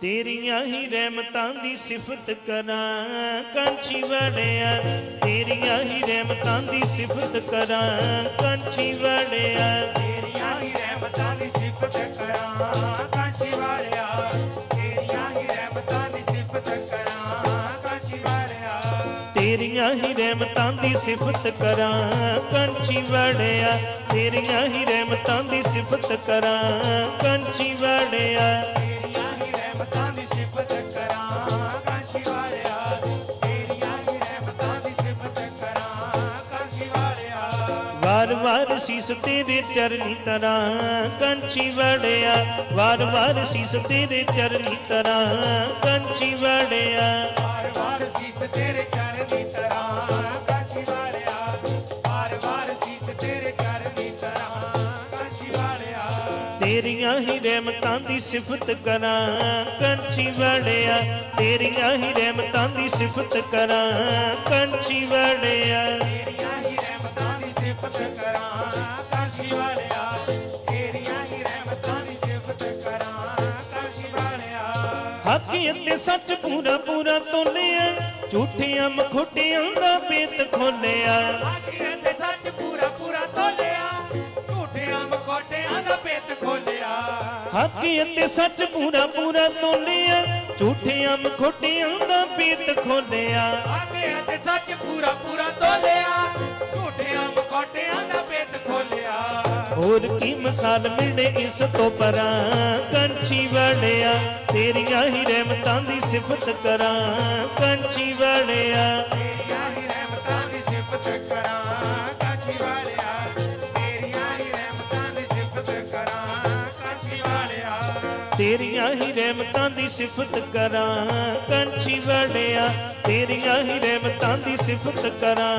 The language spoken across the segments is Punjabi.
ਤੇਰੀਆਂ ਹੀ ਰਹਿਮਤਾਂ ਦੀ ਸਿਫਤ ਕਰਾਂ, ਕੰਚੀ ਵੜਿਆ। ਤੇਰੀਆਂ ਹੀ ਰਹਿਮਤਾਂ ਦੀ ਸਿਫਤ ਕਰਾਂ, ਕੰਚੀ ਵੜਿਆ। ਤੇਰੀਆਂ ਹੀ ਰਹਿਮਤਾਂ ਦੀ ਸਿਫਤ ਕਰਾਂ ਕਾਸ਼ੀ ਵਾਲਿਆ ਤੇਰੀਆਂ ਹੀ ਰਹਿਮਤਾਂ ਦੀ ਸਿਫਤ ਕਰਾਂ ਕਾਸ਼ੀ ਵਾਲਿਆ ਤੇਰੀਆਂ ਹੀ ਰਹਿਮਤਾਂ ਦੀ ਸਿਫਤ ਕਰਾਂ, ਕੰਚੀ ਵੜਿਆ। ਤੇਰੀਆਂ ਹੀ ਰਹਿਮਤਾਂ ਦੀ ਸਿਫਤ ਕਰਾਂ, ਕੰਚੀ ਵੜਿਆ। ਵਾਰ ਵਾਰ ਸੀਸ ਤੇਰੇ ਚਰਨੀ ਤਰਾਂ ਕੰਚੀ ਵੜਿਆ ਵਾਰ ਵਾਰ ਸੀਸ ਤੇਰੇ ਚਰਨੀ ਤਰਾਂ ਕੰਚੀ ਵੜਿਆ ਰਹਿਮਤਾਂ ਦੀ ਸਿਫਤ ਕਰਾਂ ਕੰਚੀ ਵੜਿਆ ਤੇਰੀਆਂ ਹੀ ਰਹਿਮਤਾਂ ਦੀ ਸਿਫਤ ਕਰਾਂ ਕੰਚੀ ਵੜਿਆ। ਤੇਰੀਆਂ ਹੀ ਰਹਿਮਤਾਂ ਦੀ ਸਿਫਤ ਕਰਾਂ ਅਤੇ ਸੱਚ ਪੂਰਾ ਪੂਰਾ ਤੋਲਿਆ ਝੂਠਿਆਂ ਮਖੋਟਿਆਂ ਦਾ ਪੇਤ ਖੋਲਿਆ। ਤੇ ਸੱਚ ਪੂਰਾ ਪੂਰਾ ਤੋਲਿਆ ਹੱਕ ਅਤੇ ਸੱਚ ਪੂਰਾ ਪੂਰਾ ਤੋਲਿਆ ਝੂਠਿਆਂ ਮਖੋਟਿਆਂ ਦਾ ਪੇਤ ਖੋਲਿਆ। ਆਖਿਰ ਤੇ ਸੱਚ ਪੂਰਾ ਪੂਰਾ ਤੋਲਿਆ। ਝੂਠਿਆਂ ਮਖੌਟਿਆਂ ਦਾ ਪੇਤ ਖੋਲਿਆ। ਹੋਰ ਕੀ ਮਿਸਾਲ ਮਿਲੇ ਇਸ ਤੋਂ ਪਰਾਂ। ਕੰਚੀ ਵੜਿਆ ਤੇਰੀਆਂ ਹੀ ਰਹਿਮਤਾਂ ਦੀ ਸਿਫਤ ਕਰਾਂ। ਕੰਚੀ ਵੜਿਆ ਹੀ ਰਹਿਮਤਾਂ ਦੀ ਸਿਫਤ ਕਰਾਂ ਕੰਚੀ ਵੜਿਆ। ਤੇਰੀਆਂ ਹੀ ਰਹਿਮਤਾਂ ਦੀ ਸਿਫਤ ਕਰਾਂ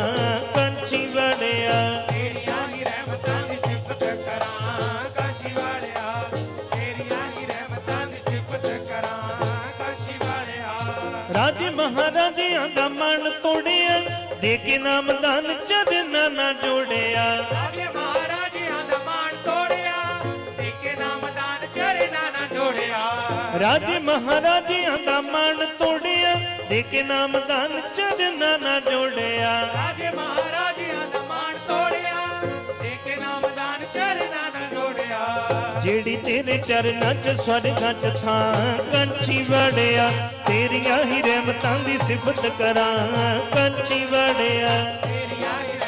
ਕੰਚੀ ਵੜਿਆ। ਤੇਰੀਆਂ ਹੀ ਰਹਿਮਤਾਂ ਦੀ ਸਿਫਤ ਕਰਾਂ ਕਾਸ਼ੀ ਵਾਲਿਆ ਤੇਰੀਆਂ ਹੀ ਰਹਿਮਤਾਂ ਦੀ ਸਿਫਤ ਕਰਾਂ ਕਾਸ਼ੀ ਵਾਲਿਆ ਰਾਜੇ ਮਹਾਰਾਜਿਆਂ ਦਾ ਮਨ ਤੋੜਿਆ, ਦੇ ਕੇ ਨਾਮਦਾਨ ਚਰਨਾਂ ਨਾ ਜੋੜਿਆ। ਰਾਜੇ ਰਾਜੇ ਮਹਾਰਾਜਿਆਂ ਦਾ ਮਨ ਤੋੜਿਆ ਦੇ ਕੇ ਨਾਮਦਾਨ ਚਰਨਾਂ ਨਾ ਜੋੜਿਆ। ਰਾਜੇ ਮਹਾਰਾਜਿਆਂ ਦਾ ਤੋੜਿਆ ਕੇ ਚਰਨਾਂ ਨਾ ਜੋੜਿਆ। ਜਿਹੜੀ ਤੇਰੇ ਚਰਨਾਂ 'ਚ ਸਵਰਗਾਂ 'ਚ ਥਾਂ ਕੰਚੀ ਵੜਿਆ ਤੇਰੀਆਂ ਹੀ ਰਹਿਮਤਾਂ ਦੀ ਸਿਫਤ ਕਰਾਂ ਕੰਚੀ ਵੜਿਆ। ਤੇਰੀਆਂ ਹੀ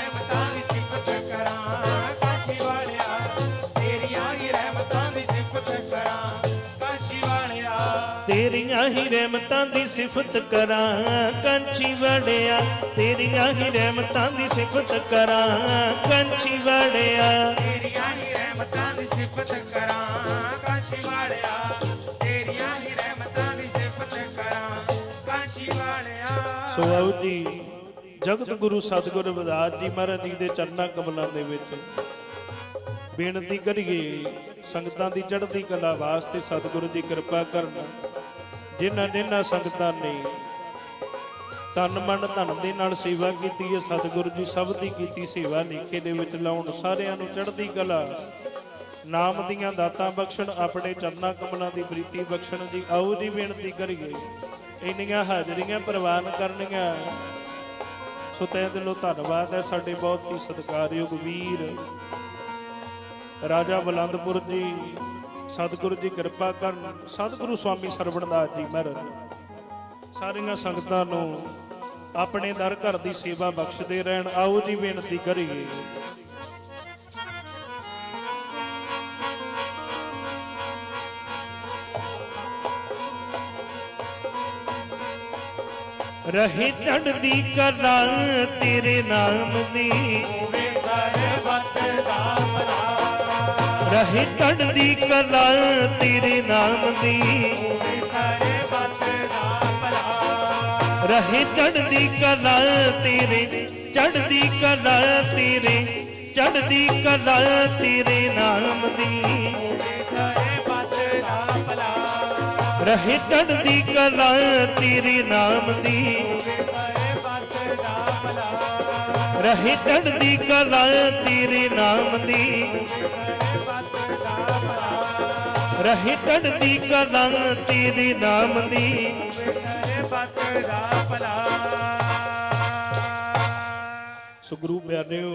ਰਹਿਮਤਾਂ ਦੀ ਸਿਫਤ ਕਰਾਂ ਕੰਚੀ ਵੜਿਆ ਤੇਰੀਆਂ ਹੀ ਰਹਿਮਤਾਂ ਦੀ ਸਿਫਤ ਕਰਾਂ ਕੰਚੀ ਵੜਿਆ। ਤੇਰੀਆਂ ਹੀ ਰਹਿਮਤਾਂ ਦੀ ਸਿਫਤ ਕਰਾਂ ਕਾਸ਼ੀ ਵਾਲਿਆ ਤੇਰੀਆਂ ਹੀ ਰਹਿਮਤਾਂ ਦੀ ਸਿਫਤ ਕਰਾਂ ਕਾਸ਼ੀ ਵਾਲਿਆ ਸੋ ਆਓ ਜੀ ਜਗਤ ਗੁਰੂ ਸਤਿਗੁਰ ਰਵਿਦਾਸ ਜੀ ਮਹਾਰਾਜ ਜੀ ਦੇ ਚਰਨਾਂ ਕਮਲਾਂ ਦੇ ਵਿੱਚ ਬੇਨਤੀ ਕਰੀਏ ਸੰਗਤਾਂ ਦੀ ਚੜ੍ਹਦੀ ਕਲਾ ਵਾਸਤੇ ਸਤਿਗੁਰੂ ਦੀ ਕਿਰਪਾ ਕਰਨ। ਜਿਨ੍ਹਾਂ ਜਿਨ੍ਹਾਂ ਸੰਗਤਾਂ ਨੇ ਤਨ ਮਨ ਧਨ ਦੇ ਨਾਲ ਸੇਵਾ ਕੀਤੀ ਹੈ, ਸਤਿਗੁਰੂ ਜੀ ਸਭ ਦੀ ਕੀਤੀ ਸੇਵਾ ਨੀਕੇ ਦੇ ਵਿੱਚ ਲਾਉਣ, ਸਾਰਿਆਂ ਨੂੰ ਚੜ੍ਹਦੀ ਕਲਾ। ਨਾਮ ਦੀਆਂ ਦਾਤਾਂ ਬਖਸ਼ਣ, ਆਪਣੇ ਚਰਨਾਂ ਕਮਲਾਂ ਦੀ ਪ੍ਰੀਤੀ ਬਖਸ਼ਣ ਦੀ ਆਓ ਜੀ ਬੇਨਤੀ ਕਰੀਏ। ਇੰਨੀਆਂ ਹਾਜ਼ਰੀਆਂ ਪ੍ਰਵਾਨ ਕਰਨੀਆਂ। ਸੋ ਤਹਿ ਦਿਲੋਂ ਧੰਨਵਾਦ ਹੈ ਸਾਡੇ ਬਹੁਤ ਹੀ ਸਤਿਕਾਰਯੋਗ ਵੀਰ। ਰਾਜਾ ਬਲੰਦਪੁਰ ਜੀ। ਸਤਿਗੁਰੂ ਜੀ ਕਿਰਪਾ ਕਰਨ, ਸਤਿਗੁਰੂ ਸਵਾਮੀ ਸਰਵਣਦਾਸ ਜੀ ਮਹਾਰਾਜ। ਸਾਰੀਆਂ ਸੰਗਤਾਂ ਨੂੰ ਆਪਣੇ ਦਰ ਘਰ ਦੀ ਸੇਵਾ ਬਖਸ਼ਦੇ ਰਹਿਣ, ਆਓ ਜੀ ਬੇਨਤੀ ਕਰੀਏ। ਰਹੇ ਚੜ੍ਹਦੀ ਕਲਾ ਤੇਰੇ ਨਾਮ ਦੀ। ਹੋਵੇ ਸਰਬੱਤ ਰਹੀ ਚੜ੍ਹਦੀ ਕਲਾ ਤੇਰੇ ਨਾਮ ਦੀ। ਹੋਵੇ ਸਰਬੱਤ ਦਾ ਭਲਾ ਰਹੇ ਚੜ੍ਹਦੀ ਕਲਾ ਤੇਰੇ ਚੜਦੀ ਕਲਾ ਤੇਰੇ ਚੜਦੀ ਕਲਾ ਤੇਰੇ ਨਾਮ ਦੀ। ਹੋਵੇ ਸਰਬੱਤ ਦਾ ਭਲਾ ਰਹੇ ਚੜ੍ਹਦੀ ਕਲਾ ਤੇਰੇ ਨਾਮ ਦੀ। ਹੋਵੇ ਰਹੇ ਚੜ੍ਹਦੀ ਕਲਾ ਤੇਰੇ ਨਾਮ ਦੀ ਸਰਬੱਤ ਦਾ ਭਲਾ ਤੇਰੇ ਨਾਮ ਦੀ ਸੋ ਗੁਰੂ ਪਿਆਰਿਓ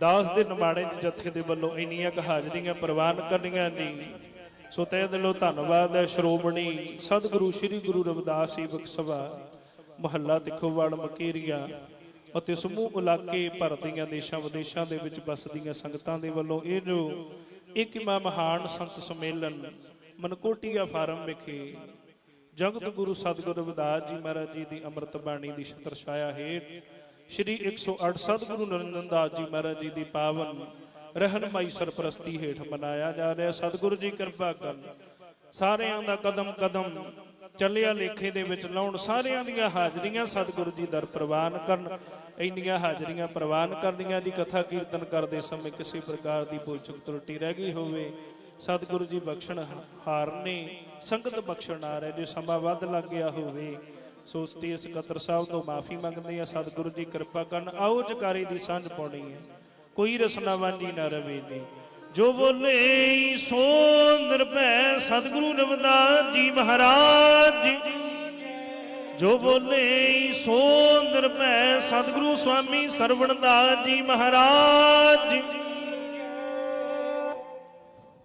ਦਾਸ ਦੇ ਨਿਮਾਣੇ ਜਥੇ ਦੇ ਵੱਲੋਂ ਇੰਨੀਆਂ ਕੁ ਹਾਜ਼ਰੀਆਂ ਪ੍ਰਵਾਨ ਕਰਨੀਆਂ ਜੀ ਸੋ ਤਹਿ ਦਿਲੋਂ ਧੰਨਵਾਦ ਹੈ ਸ਼੍ਰੋਮਣੀ ਸਤਿਗੁਰੂ ਸ੍ਰੀ ਗੁਰੂ ਰਵਿਦਾਸ ਜੀ ਸਭਾ ਮਹੱਲਾ ਤਿੱਖੋਵਾਲ ਮਕੇਰੀਆ ਅਤੇ ਸਮੂਹ ਇਲਾਕੇ ਭਾਰਤ ਦੇਸ਼ਾਂ ਵਿਦੇਸ਼ਾਂ ਦੇ ਵਿੱਚ ਵਸਦੀਆਂ ਸੰਗਤਾਂ ਦੇ ਵੱਲੋਂ ਇਹ ਜੋ ਇੱਕਮਾ ਮਹਾਨ ਸੰਤ ਸੰਮੇਲਨ ਮਨਕੋਟੀਆ ਫਾਰਮ ਵਿਖੇ ਜਗਤ ਗੁਰੂ ਸਤਿਗੁਰੂ ਰਵਿਦਾਸ ਜੀ ਮਹਾਰਾਜ ਜੀ ਦੀ ਅੰਮ੍ਰਿਤ ਬਾਣੀ ਦੀ ਛਤਰ ਛਾਇਆ ਹੇਠ ਸ਼੍ਰੀ 108 ਸਤਿਗੁਰੂ ਨਰਿੰਦਰ ਦਾਸ ਜੀ ਮਹਾਰਾਜ ਜੀ ਦੀ ਪਾਵਨ ਰਹਿਨਮਾਈ ਸਰਪ੍ਰਸਤੀ ਹੇਠ ਮਨਾਇਆ ਜਾ ਰਿਹਾ। ਸਤਿਗੁਰੂ ਜੀ ਕਿਰਪਾ ਕਰਨ ਸਾਰਿਆਂ ਦਾ ਕਦਮ ਕਦਮ ਚੱਲਿਆ ਲੇਖੇ ਦੇ ਵਿੱਚ ਲਾਉਣ ਸਾਰਿਆਂ ਦੀਆਂ ਹਾਜ਼ਰੀਆਂ ਸਤਿਗੁਰੂ ਜੀ ਦਰ ਪ੍ਰਵਾਨ ਕਰਨ। ਇੰਨੀਆਂ ਹਾਜ਼ਰੀਆਂ ਪ੍ਰਵਾਨ ਕਰਨੀਆਂ ਜੀ, ਕਥਾ ਕੀਰਤਨ ਕਰਦੇ ਸਮੇਂ ਕਿਸੇ ਪ੍ਰਕਾਰ ਦੀ ਭੁੱਲ ਚੁੱਕ ਤਰੁੱਟੀ ਰਹਿ ਗਈ ਹੋਵੇ, ਸਤਿਗੁਰੂ ਜੀ ਬਖਸ਼ਣ ਹਾਰਨੇ, ਸੰਗਤ ਬਖਸ਼ਣ ਆ ਰਹੇ, ਜੇ ਸਮਾਂ ਵੱਧ ਲੱਗ ਗਿਆ ਹੋਵੇ, ਸੋ ਸ੍ਰੀ ਸਕੱਤਰ ਸਾਹਿਬ ਤੋਂ ਮਾਫੀ ਮੰਗਦੇ ਆ ਸਤਿਗੁਰੂ ਜੀ ਕਿਰਪਾ ਕਰਨ, ਆਓ ਜਕਾਰੇ ਦੀ ਸਾਂਝ ਪਾਉਣੀ ਹੈ। ਕੋਈ ਰਸਨਾ ਵਾਂਝੀ ਨਾ ਰਵੇ ਜੀ। ਜੋ ਬੋਲੇ ਸੋ ਨਿਰਭੈ ਸਤਿਗੁਰੂ ਰਵਿਦਾਸ ਜੀ ਮਹਾਰਾਜ। ਜੀ ਜੋ ਬੋਲੇ ਸੋ ਨਿਰਭੈ ਸਤਿਗੁਰੂ ਸਵਾਮੀ ਸਰਵਣਦਾਸ ਜੀ ਮਹਾਰਾਜ। ਜੀ